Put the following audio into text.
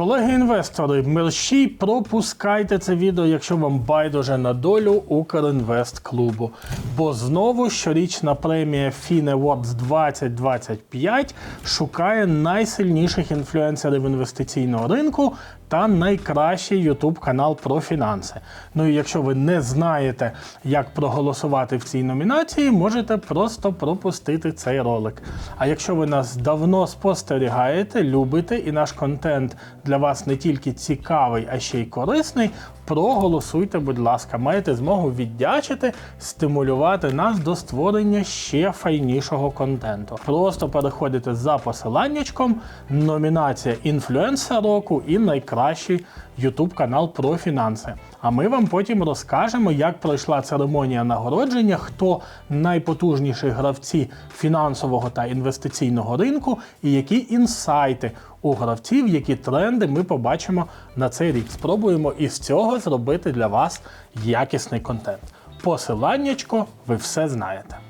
Колеги-інвестори, мерщій пропускайте це відео, якщо вам байдуже на долю Укрінвест клубу. Бо знову щорічна премія FinAwards 2025 шукає найсильніших інфлюенсерів інвестиційного ринку та найкращий YouTube канал про фінанси. Ну і якщо ви не знаєте, як проголосувати в цій номінації, можете просто пропустити цей ролик. А якщо ви нас давно спостерігаєте, любите і наш контент для вас не тільки цікавий, а ще й корисний, проголосуйте, будь ласка, маєте змогу віддячити, стимулювати нас до створення ще файнішого контенту. Просто переходите за посиланнячком, номінація інфлюенса року і найкращий YouTube канал про фінанси. А ми вам потім розкажемо, як пройшла церемонія нагородження, хто найпотужніші гравці фінансового та інвестиційного ринку, і які інсайти у гравців, які тренди ми побачимо на цей рік. Спробуємо із цього зробити для вас якісний контент. Посиланнячко, ви все знаєте.